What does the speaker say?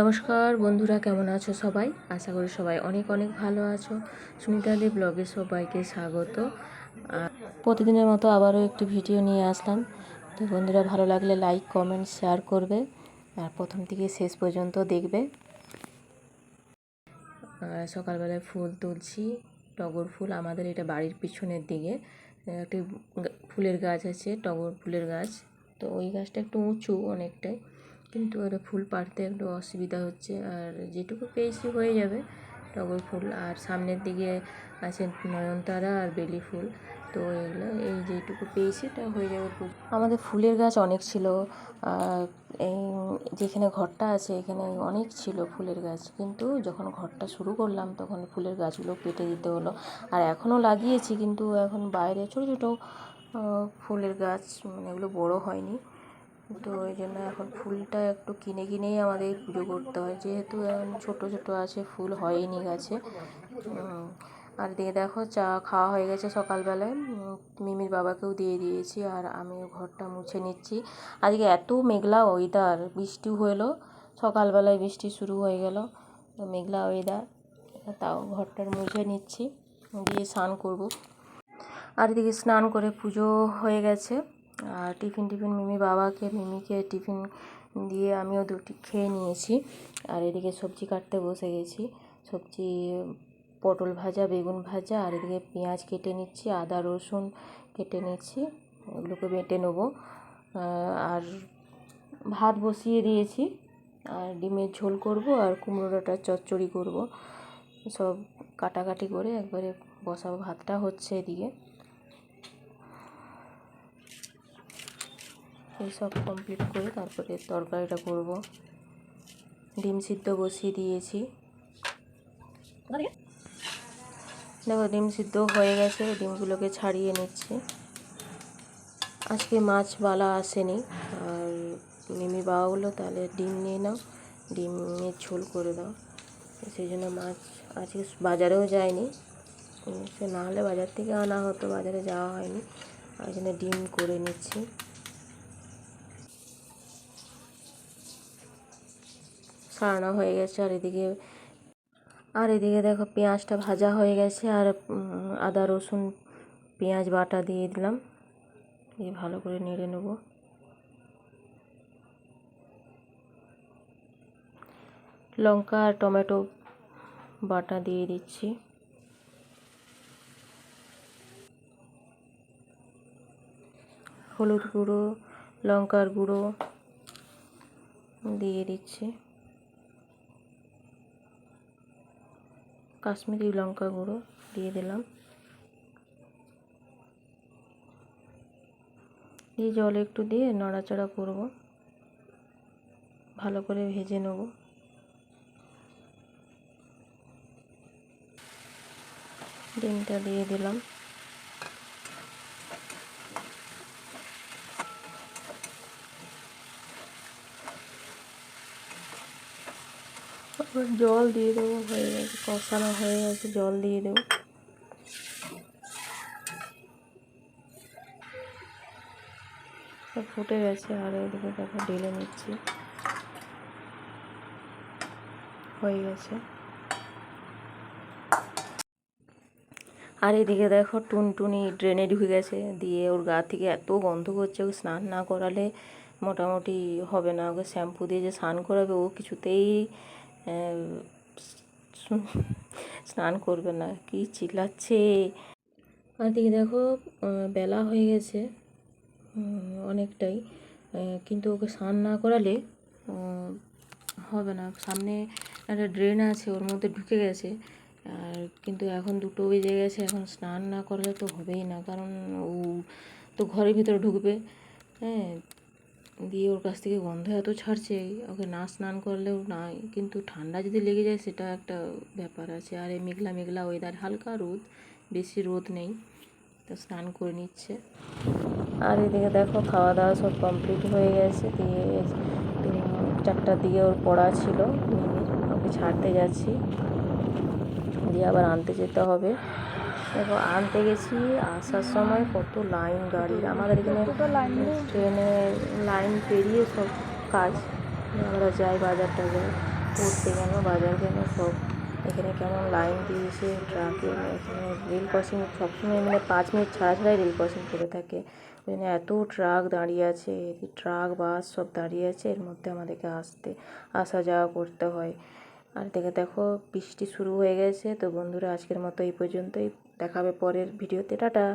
নমস্কার বন্ধুরা, কেমন আছো সবাই? আশা করি সবাই অনেক অনেক ভালো আছো। সুনিতাদি ব্লগে সবাইকে স্বাগত। প্রতিদিনের মতো আবারও একটি ভিডিও নিয়ে আসলাম। তো বন্ধুরা, ভালো লাগলে লাইক কমেন্ট শেয়ার করবে। আর প্রথম থেকে শেষ পর্যন্ত দেখবে। সকালবেলায় ফুল তুলছি, টগর ফুল আমাদের এটা বাড়ির পিছনের দিকে। একটি ফুলের গাছ আছে, টগর ফুলের গাছ। তো ওই গাছটা একটু উঁচু অনেকটাই। কিন্তু ওটা ফুল পাড়তে একটু অসুবিধা হচ্ছে। আর যেটুকু পেয়েছি হয়ে যাবে টগর ফুল। আর সামনের দিকে আছে নয়নতারা আর বেলি ফুল। তো এগুলো এই যেটুকু পেয়েছি তা হয়ে যাবে। আমাদের ফুলের গাছ অনেক ছিল। এই যেখানে ঘরটা আছে এখানে অনেক ছিল ফুলের গাছ। কিন্তু যখন ঘরটা শুরু করলাম তখন ফুলের গাছগুলো কেটে দিতে হলো। আর এখনও লাগিয়েছি কিন্তু এখন বাইরে ছোটো ছোটো ফুলের গাছ মানে এগুলো বড়ো হয়নি। তো ওই জন্য এখন ফুলটা একটু কিনে কিনেই আমাদের পুজো করতে হয়। যেহেতু এখন ছোটো ছোটো আছে, ফুল হয়নি গাছে। আর দিয়ে দেখো চা খাওয়া হয়ে গেছে সকালবেলায়। মিমির বাবাকেও দিয়ে দিয়েছি আর আমিও ঘরটা মুছে নিচ্ছি। আজকে এত মেঘলা ওয়েদার বৃষ্টি হলো, সকালবেলায় বৃষ্টি শুরু হয়ে গেল মেঘলা ওয়েদার তাও ঘরটার মুছে নিচ্ছি দিয়ে স্নান করব। আর এদিকে স্নান করে পুজো হয়ে গেছে। আর টিফিন টিফিন মিমি বাবাকে, মিমিকে টিফিন দিয়ে আমিও দুটি খেয়ে নিয়েছি। আর এদিকে সবজি কাটতে বসে গেছি। সবজি, পটল ভাজা, বেগুন ভাজা, আর এদিকে পেঁয়াজ কেটে নিচ্ছি, আদা, রসুন কেটে নিচ্ছি ওগুলোকে বেটে নেব। আর ভাত বসিয়ে দিয়েছি। আর ডিমের ঝোল করব আর কুমড়ো ডাঁটার চচ্চড়ি করব। সব কাটাকাটি করে একবারে বসাবো। ভাতটা হচ্ছে এদিকে। এইসব কমপ্লিট করে তারপরে তরকারিটা করব। ডিম সিদ্ধ বসিয়ে দিয়েছি। দেখো, ডিম সিদ্ধ হয়ে গেছে, ডিমগুলোকে ছাড়িয়ে নিচ্ছি। আজকে মাছ বালা আসেনি, আর মিমি বাবা তাহলে ডিম নিয়ে নাও, ডিমের ঝোল করে দাও। সেই জন্য মাছ আজকে বাজারেও যায়নি। সে না হলে বাজার থেকে আনা হতো, বাজারে যাওয়া হয়নি। আর জন্য ডিম করে নিচ্ছি। সারানো হয়ে গেছে আর এদিকে আর এদিকে দেখো পেঁয়াজটা ভাজা হয়ে গেছে আর আদা, রসুন, পেঁয়াজ, বাটা দিয়ে দিলাম। দিয়ে ভালো করে নেড়ে নেব। লঙ্কা আর টমেটো বাটা দিয়ে দিচ্ছি। হলুদ গুঁড়ো, লঙ্কার গুঁড়ো দিয়ে দিচ্ছি। কাশ্মীরি লঙ্কা গুঁড়ো দিয়ে দিলাম। দিয়ে জল একটু দিয়ে নড়াচড়া করব। ভালো করে ভেজে নেব। ডিমটা দিয়ে দিলাম। আবার জল দিয়ে দেবো, হয়ে গেছে, কষানো হয়ে গেছে, জল দিয়ে দেবো। ফুটে গেছে, আর এদিকে দেখো ঢেলে নিচ্ছি। হয়ে গেছে। আর এদিকে দেখো টুনটুনি ড্রেনে ঢুকে গেছে, দিয়ে ওর গা থেকে এত গন্ধ করছে, ওকে স্নান না করালে মোটামুটি হবে না, ওকে শ্যাম্পু দিয়ে যে স্নান করাবে, ও কিছুতেই স্নান করবে না, কি চিল্লাচ্ছে? আর দিকে দেখো বেলা হয়ে গেছে অনেকটাই কিন্তু ওকে স্নান না করালে হবে না। সামনে একটা ড্রেন আছে, ওর মধ্যে ঢুকে গেছে, আর কিন্তু এখন দুটো বেজে গেছে, এখন স্নান না করলে তো হবেই না, কারণ ও তো ঘরের ভিতরে ঢুকবে হ্যাঁ দিয়ে ওর কাছ থেকে গন্ধ এত ছাড়ছে, ওকে না স্নান করলেও নাই, কিন্তু ঠান্ডা যদি লেগে যায় সেটা একটা ব্যাপার আছে। আর এই মেঘলা মেঘলা ওয়েদার হালকা রোদ, বেশি রোদ নেই, তো স্নান করে নিচ্ছে। আর এদিকে দেখো খাওয়া দাওয়া সব কমপ্লিট হয়ে গেছে, দিয়ে চারটার দিকে ওর পড়া ছিল ওকে ছাড়তে যাচ্ছি। দিয়ে আবার আনতে যেতে হবে। দেখো আনতে গেছি। আসার সময় কত লাইন গাড়ির। আমাদের এখানে ট্রেনে লাইন পেরিয়ে সব কাজ। আমরা যাই বাজার টাজার পড়তে কেন বাজার কেন সব এখানে কেমন লাইন দিয়েছে ট্রাকে এখানে রেল ক্রসিং সবসময় মানে পাঁচ মিনিট ছাড়া ছাড়াই রেল ক্রসিং করে থাকে। এখানে এত ট্রাক দাঁড়িয়ে আছে ট্রাক বাস সব দাঁড়িয়ে আছে এর মধ্যে আমাদেরকে আসতে আসা যাওয়া করতে হয়। আর দেখে দেখো বৃষ্টি শুরু হয়ে গেছে তো বন্ধুরা আজকের মতো এই পর্যন্তই। দেখাবে পরের ভিডিওতে টাটা।